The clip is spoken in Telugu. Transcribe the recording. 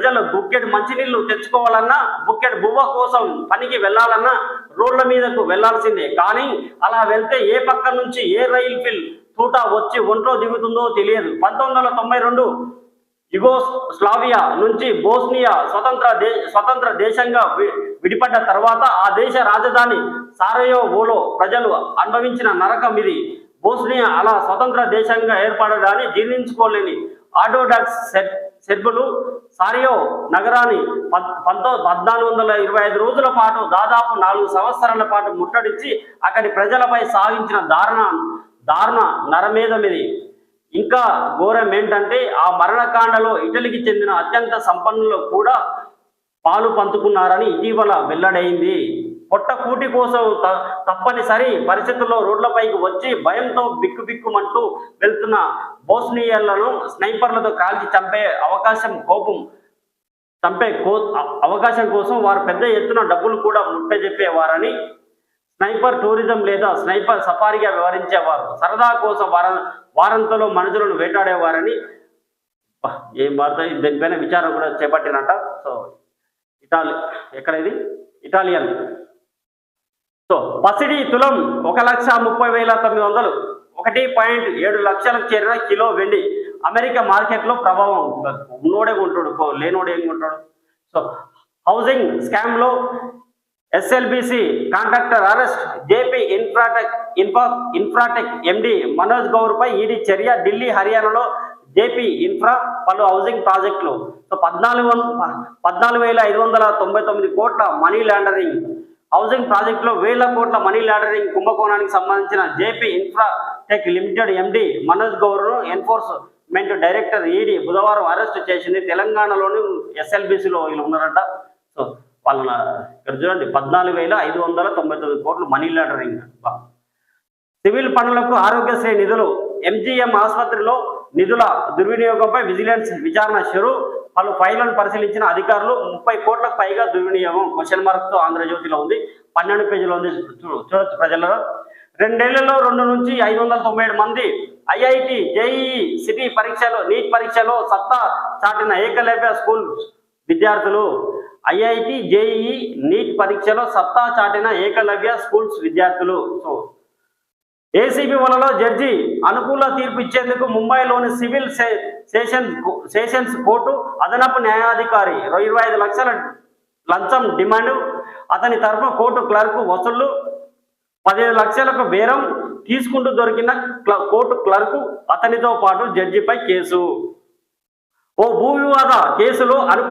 ప్రజలు బుక్కెడ్ మంచినీళ్ళు తెచ్చుకోవాలన్నా బుక్కెట్ బువ్వ కోసం పనికి వెళ్ళాలన్నా రోడ్ల మీదకు వెళ్ళాల్సిందే కానీ అలా వెళ్తే ఏ పక్క నుంచి ఏ రైల్ ఫిల్ తూట వచ్చి ఒంట్లో దిగుతుందో తెలియదు. పంతొమ్మిది వందల తొంభై రెండు యుగోస్లావియా నుంచి బోస్నియా స్వతంత్ర దే స్వతంత్ర దేశంగా విడిపడ్డ తర్వాత ఆ దేశ రాజధాని సారయోవోలో ప్రజలు అనుభవించిన నరకం ఇది. బోస్నియా అలా స్వతంత్ర దేశంగా ఏర్పడడాన్ని జీర్ణించుకోలేని ఆటోడాక్స్ సెట్ సెర్బులు సారియో నగరాన్ని పద్- పంతో పద్నాలుగు వందల ఇరవై ఐదు రోజుల పాటు దాదాపు నాలుగు సంవత్సరాల పాటు ముట్టడించి అక్కడి ప్రజలపై సాగించిన దారుణ దారుణ నరమేధమిది ఇంకా ఘోరం ఏంటంటే ఆ మరణకాండలో ఇటలీకి చెందిన అత్యంత సంపన్నులు కూడా పాలు పంచుకున్నారని ఇటీవల వెల్లడైంది. పొట్ట కూటి కోసం త- తప్పనిసరి పరిస్థితుల్లో రోడ్లపైకి వచ్చి భయంతో బిక్కు బిక్కుమంటూ వెళ్తున్న బోస్నియర్లను స్నైపర్లతో కాల్చి చంపే అవకాశం కోపం చంపే కో అవకాశం కోసం వారు పెద్ద ఎత్తున డబ్బులు కూడా ముట్టజెప్పేవారని స్నైపర్ టూరిజం లేదా స్నైపర్ సఫారీగా వ్యవహరించేవారు. సరదా కోసం వార వారంతలో మనుషులను వేటాడేవారని ఏం వార్త? దీనిపైన విచారణ కూడా చేపట్టినట సో ఇటాలి ఎక్కడ ఇది? ఇటాలియన్. సో పసిడి తులం ఒక లక్ష ముప్పై వేల తొమ్మిది వందలు. ఒకటి పాయింట్ ఏడు లక్షలకు చేరిన కిలో వెండి. అమెరికా మార్కెట్లో ప్రభావం ఉన్నోడే ఉంటాడు లేనోడే ఉంటాడు సో హౌసింగ్ స్కామ్లో SLBC contractor arrest. JP Infratech Infra Infratech MD Manoj Gaur పై ఈడీ చర్య. ఢిల్లీ హర్యానాలో జేపీ ఇన్ఫ్రా పలు హౌసింగ్ ప్రాజెక్టులు. సో పద్నాలుగు పద్నాలుగు వేల ఐదు వందల తొంభై తొమ్మిది కోట్ల మనీ లాండరింగ్. హౌసింగ్ ప్రాజెక్టులో వేల కోట్ల మనీ లాండరింగ్ కుంభకోణానికి సంబంధించిన JP Infratech Limited MD Manoj గౌర్ను enforcement director ED బుధవారం అరెస్ట్ చేసింది. తెలంగాణలోని ఎస్ఎల్బిసిలో వీళ్ళు ఉన్నారట. సో వాళ్ళ ఇక్కడ చూడండి. పద్నాలుగు వేల ఐదు వందల తొంభై తొమ్మిది కోట్లు మనీ లాండరింగ్. సివిల్ పనులకు ఆరోగ్యశ్రీ నిధులు. ఎంజీఎం ఆసుపత్రిలో నిధుల దుర్వినియోగంపై విజిలెన్స్ విచారణ షురు. పలు ఫైళ్ళను పరిశీలించిన అధికారులు ముప్పై కోట్లకు పైగా దుర్వినియోగం క్వశ్చన్ మార్క్తో ఆంధ్రజ్యోతిలో ఉంది. పన్నెండు పేజీలో ఉంది. చూడొచ్చు ప్రజలలో. రెండేళ్ళలో రెండు నుంచి ఐదు వందల తొంభై ఏడు మంది ఐఐటి జేఈఈ సిటీ పరీక్షలో నీట్ పరీక్షలో సత్తా చాటిన ఏకలవ్య స్కూల్ విద్యార్థులు. ఐఐటి జేఈఈ నీట్ పరీక్షలో సత్తా చాటిన ఏకలవ్య స్కూల్స్ విద్యార్థులు. సో ఏసీబీ వలలో జడ్జి అనుకూల తీర్పు ఇచ్చేందుకు ముంబైలోని సివిల్ సే- సెషన్ సెషన్స్ కోర్టు అదనపు న్యాయాధికారి ఇరవై ఐదు లక్షల లంచం డిమాండ్. అతని తరఫున కోర్టు క్లర్క్ వసూళ్ళు. పదిహేను లక్షలకు బేరం తీసుకుంటూ దొరికిన క్ల- కోర్టు క్లర్క్ అతనితో పాటు జడ్జిపై కేసు. ఓ భూ వివాద కేసులో అను